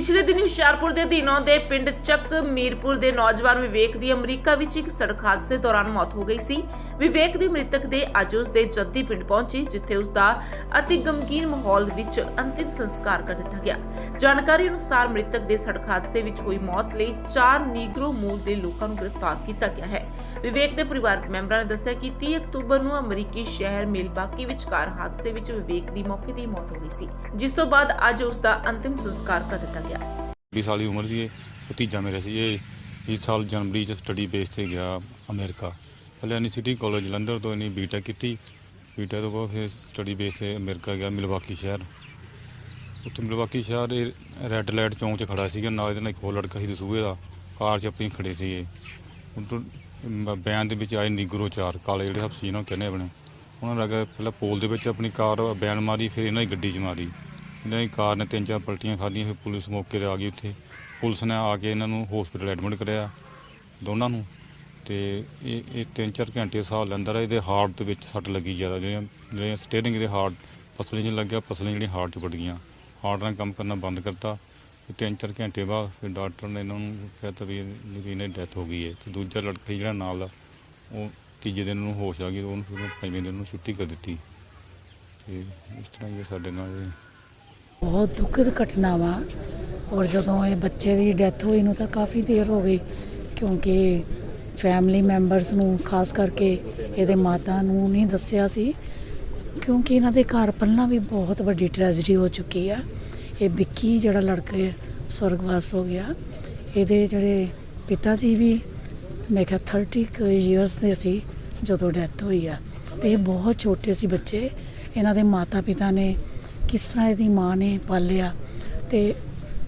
ਪਿਛਲੇ ਦਿਨੀ ਹੁਸ਼ਿਆਰਪੁਰ ਦੇ ਅਧੀਨੋਂ ਦੇ ਪਿੰਡ ਚੱਕ ਮੀਰਪੁਰ ਦੇ ਨੌਜਵਾਨ ਵਿਵੇਕ ਦੀ ਅਮਰੀਕਾ ਵਿੱਚ ਇੱਕ ਸੜਕ ਹਾਦਸੇ ਦੌਰਾਨ ਮੌਤ ਹੋ ਗਈ ਸੀ। ਵਿਵੇਕ ਦੀ ਮ੍ਰਿਤਕ ਦੇ ਅੱਜ ਉਸ ਦੇ ਜੱਦੀ ਪਿੰਡ ਪਹੁੰਚੀ, ਜਿੱਥੇ ਉਸ ਦਾ ਅਤੀ ਗਮਗੀਨ ਮਾਹੌਲ ਵਿੱਚ ਅੰਤਿਮ ਸੰਸਕਾਰ ਕਰ ਦਿੱਤਾ ਗਿਆ। ਜਾਣਕਾਰੀ ਅਨੁਸਾਰ ਮ੍ਰਿਤਕ ਦੇ ਸੜਕ ਹਾਦਸੇ ਵਿੱਚ ਹੋਈ ਮੌਤ ਲਈ ਚਾਰ ਨੀਗਰੋ ਮੂਲ ਦੇ ਲੋਕਾਂ ਨੂੰ ਗ੍ਰਿਫਤਾਰ ਕੀਤਾ ਗਿਆ ਹੈ। ਵਿਵੇਕ ਦੇ ਪਰਿਵਾਰਕ ਮੈਂਬਰਾਂ ਨੇ ਦੱਸਿਆ ਕਿ 30 ਅਕਤੂਬਰ ਨੂੰ ਅਮਰੀਕੀ ਸ਼ਹਿਰ ਮਿਲਬਾਕੀ ਵਿਚਕਾਰ ਹਾਦਸੇ ਵਿੱਚ ਵਿਵੇਕ ਦੀ ਮੌਕੇ ਤੇ ਹੀ ਮੌਤ ਹੋ ਗਈ ਸੀ। ਜਿਸ ਤੋਂ ਬਾਅਦ ਅੱਜ ਉਸ ਦਾ ਅੰਤਿਮ ਸੰਸਕਾਰ ਕਰ ਦਿੱਤਾ ਗਿਆ। 20 ਸਾਲ ਦੀ ਉਮਰ ਸੀ ਇਹ, ਭਤੀਜਾ ਮੇਰਾ ਸੀ ਇਹ। ਇਸ ਸਾਲ ਜਨਵਰੀ ਚ ਸਟੱਡੀ ਬੇਸ ਤੇ ਗਿਆ ਅਮਰੀਕਾ। ਪਹਿਲੇ ਇਹਨੇ ਸਿਟੀ ਕਾਲਜ ਜਲੰਧਰ ਤੋਂ ਇਹਨੇ ਬੀਟੈਕ ਕੀਤੀ। ਬੀਟੈਕ ਤੋਂ ਬਾਅਦ ਫਿਰ ਸਟੱਡੀ ਬੇਸ ਤੇ ਅਮਰੀਕਾ ਗਿਆ ਮਿਲਵਾਕੀ ਸ਼ਹਿਰ। ਉੱਥੇ ਮਿਲਵਾਕੀ ਸ਼ਹਿਰ ਇਹ ਰੈੱਡ ਲਾਈਟ ਚੌਂਕ 'ਚ ਖੜਾ ਸੀਗਾ, ਨਾਲ ਇਹਦੇ ਨਾਲ ਇੱਕ ਹੋਰ ਲੜਕਾ ਸੀ ਦਸੂਹੇ ਦਾ, ਕਾਰ 'ਚ ਆਪਣੀ ਖੜੇ ਸੀਗੇ ਹੁਣ ਤੋਂ ਮ- ਬਿਆਨ ਦੇ ਵਿੱਚ ਆਏ ਨੀਗਰੋ ਚਾਰ, ਕਾਲੇ ਜਿਹੜੇ ਹਫਸੀ ਨਾ ਕਹਿੰਦੇ ਆਪਣੇ। ਉਹਨਾਂ ਨੇ ਲੱਗਾ ਪਹਿਲਾਂ ਪੋਲ ਦੇ ਵਿੱਚ ਆਪਣੀ ਕਾਰ ਬਿਆਨ ਮਾਰੀ, ਫਿਰ ਇਹਨਾਂ ਦੀ ਗੱਡੀ 'ਚ ਮਾਰੀ। ਇਹਨਾਂ ਦੀ ਕਾਰ ਨੇ ਤਿੰਨ ਚਾਰ ਪਲਟੀਆਂ ਖਾਧੀਆਂ ਫਿਰ ਪੁਲਿਸ ਮੌਕੇ ਤੇ ਆ ਗਈ ਉੱਥੇ। ਪੁਲਿਸ ਨੇ ਆ ਕੇ ਇਹਨਾਂ ਨੂੰ ਹਸਪੀਟਲ ਐਡਮਿਟ ਕਰਾਇਆ ਦੋਨਾਂ ਨੂੰ ਤੇ ਇਹ ਇਹ ਤਿੰਨ ਚਾਰ ਘੰਟੇ ਸਾਹ ਲੈਂਦਾ ਰਿਹਾ, ਇਹਦੇ ਹਾਰਟ ਦੇ ਵਿੱਚ ਸੱਟ ਲੱਗੀ ਜ਼ਿਆਦਾ, ਜਿਹੜੀਆਂ ਜਿਹੜੀਆਂ ਸਟੀਅਰਿੰਗ ਦੇ ਹਾਰਟ ਪਸਲੀ 'ਚ ਲੱਗਿਆ ਪਸਲੀਆਂ ਜਿਹੜੀਆਂ ਹਾਰਟ 'ਚ ਵੱਡ ਗਈਆਂ। ਹਾਰਟ ਨਾਲ ਕੰਮ ਕਰਨਾ ਬੰਦ ਕਰਤਾ ਤੇ ਤਿੰਨ ਚਾਰ ਘੰਟੇ ਬਾਅਦ ਫਿਰ ਡਾਕਟਰ ਨੇ ਇਹਨਾਂ ਨੂੰ ਕਹਿਤਾ ਵੀ ਇਹਦੀ ਇਹਨੇ ਡੈਥ ਹੋ ਗਈ ਹੈ ਤੇ ਦੂਜਾ ਲੜਕਾ ਜਿਹੜਾ ਨਾਲ ਦਾ, ਉਹ ਤੀਜੇ ਦਿਨ ਨੂੰ ਹੋਸ਼ ਆ ਗਈ ਉਹਨੂੰ ਫਿਰ ਪੰਜਵੇਂ ਦਿਨ ਨੂੰ ਛੁੱਟੀ ਕਰ ਦਿੱਤੀ। ਤੇ ਇਸ ਤਰ੍ਹਾਂ ਹੀ ਇਹ ਸਾਡੇ ਨਾਲ ਇਹ ਬਹੁਤ ਦੁਖਦ ਘਟਨਾ ਵਾ। ਔਰ ਜਦੋਂ ਇਹ ਬੱਚੇ ਦੀ ਡੈਥ ਹੋਈ ਨੂੰ ਤਾਂ ਕਾਫੀ ਦੇਰ ਹੋ ਗਈ, ਕਿਉਂਕਿ ਫੈਮਿਲੀ ਮੈਂਬਰਸ ਨੂੰ ਖਾਸ ਕਰਕੇ ਇਹਦੇ ਮਾਤਾ ਨੂੰ ਨਹੀਂ ਦੱਸਿਆ ਸੀ, ਕਿਉਂਕਿ ਇਹਨਾਂ ਦੇ ਘਰ ਪਹਿਲਾਂ ਵੀ ਬਹੁਤ ਵੱਡੀ ਟ੍ਰੈਜਡੀ ਹੋ ਚੁੱਕੀ ਆ। ਇਹ ਵਿੱਕੀ ਜਿਹੜਾ ਲੜਕਾ ਸਵਰਗਵਾਸ ਹੋ ਗਿਆ, ਇਹਦੇ ਜਿਹੜੇ ਪਿਤਾ ਜੀ ਵੀ ਮੈਂ ਕਿਹਾ 30 ਕੁ ਇਅਰਸ ਦੇ ਸੀ ਜਦੋਂ ਡੈਥ ਹੋਈ ਆ। ਤੇ ਇਹ ਬਹੁਤ ਛੋਟੇ ਸੀ ਬੱਚੇ, ਇਹਨਾਂ ਦੇ ਮਾਤਾ ਪਿਤਾ ਨੇ ਕਿਸ ਤਰ੍ਹਾਂ ਇਹਦੀ ਮਾਂ ਨੇ ਪਾਲਿਆ ਤੇ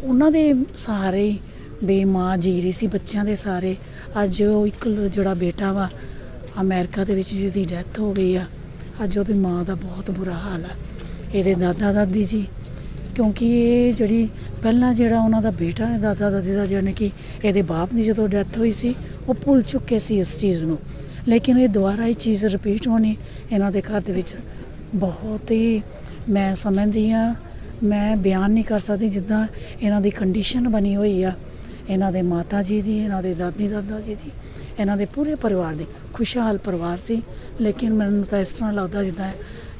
ਉਹਨਾਂ ਦੇ ਸਾਰੇ ਬੇਮਾਂ ਜੀ ਰਹੀ ਸੀ, ਬੱਚਿਆਂ ਦੇ ਸਾਰੇ। ਅੱਜ ਉਹ ਇੱਕ ਜਿਹੜਾ ਬੇਟਾ ਵਾ, ਅਮਰੀਕਾ ਦੇ ਵਿੱਚ ਜਿਹਦੀ ਡੈਥ ਹੋ ਗਈ ਆ, ਅੱਜ ਉਹਦੀ ਮਾਂ ਦਾ ਬਹੁਤ ਬੁਰਾ ਹਾਲ ਆ। ਇਹਦੇ ਦਾਦਾ ਦਾਦੀ ਜੀ, ਕਿਉਂਕਿ ਇਹ ਜਿਹੜੀ ਪਹਿਲਾਂ ਜਿਹੜਾ ਉਹਨਾਂ ਦਾ ਬੇਟਾ ਹੈ, ਦਾਦਾ ਦਾਦੀ ਦਾ ਜਾਣੀ ਕਿ ਇਹਦੇ ਬਾਪ ਦੀ ਜਦੋਂ ਡੈਥ ਹੋਈ ਸੀ, ਉਹ ਭੁੱਲ ਚੁੱਕੇ ਸੀ ਇਸ ਚੀਜ਼ ਨੂੰ। ਲੇਕਿਨ ਇਹ ਦੁਬਾਰਾ ਇਹ ਚੀਜ਼ ਰਿਪੀਟ ਹੋਣੀ ਇਹਨਾਂ ਦੇ ਘਰ ਦੇ ਵਿੱਚ ਬਹੁਤ ਹੀ ਮੈਂ ਸਮਝਦੀ ਆ ਮੈਂ ਬਿਆਨ ਨਹੀਂ ਕਰ ਸਕਦੀ ਜਿੱਦਾਂ ਇਹਨਾਂ ਦੀ ਕੰਡੀਸ਼ਨ ਬਣੀ ਹੋਈ ਆ ਇਹਨਾਂ ਦੇ ਮਾਤਾ ਜੀ ਦੀ ਇਹਨਾਂ ਦੇ ਦਾਦੀ ਦਾਦਾ ਜੀ ਦੀ ਇਹਨਾਂ ਦੇ ਪੂਰੇ ਪਰਿਵਾਰ ਦੀ ਖੁਸ਼ਹਾਲ ਪਰਿਵਾਰ ਸੀ ਲੇਕਿਨ ਮੈਨੂੰ ਤਾਂ ਇਸ ਤਰ੍ਹਾਂ ਲੱਗਦਾ ਜਿੱਦਾਂ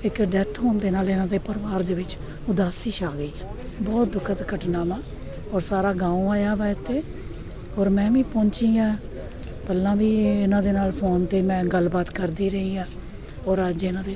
ਇੱਕ ਡੈਥ ਹੋਣ ਦੇ ਨਾਲ ਇਹਨਾਂ ਦੇ ਪਰਿਵਾਰ ਦੇ ਵਿੱਚ ਉਦਾਸੀ ਛਾ ਗਈ ਹੈ ਬਹੁਤ ਦੁਖਦ ਘਟਨਾ ਵਾ ਔਰ ਸਾਰਾ گاؤں ਆਇਆ ਵਾ ਇੱਥੇ ਔਰ ਮੈਂ ਵੀ ਪਹੁੰਚੀ ਆ ਪਹਿਲਾਂ ਵੀ ਇਹਨਾਂ ਦੇ ਨਾਲ ਫੋਨ ਤੇ ਮੈਂ ਗੱਲਬਾਤ ਕਰਦੀ ਰਹੀ ਆ ਔਰ ਅੱਜ ਇਹਨਾਂ ਦੇ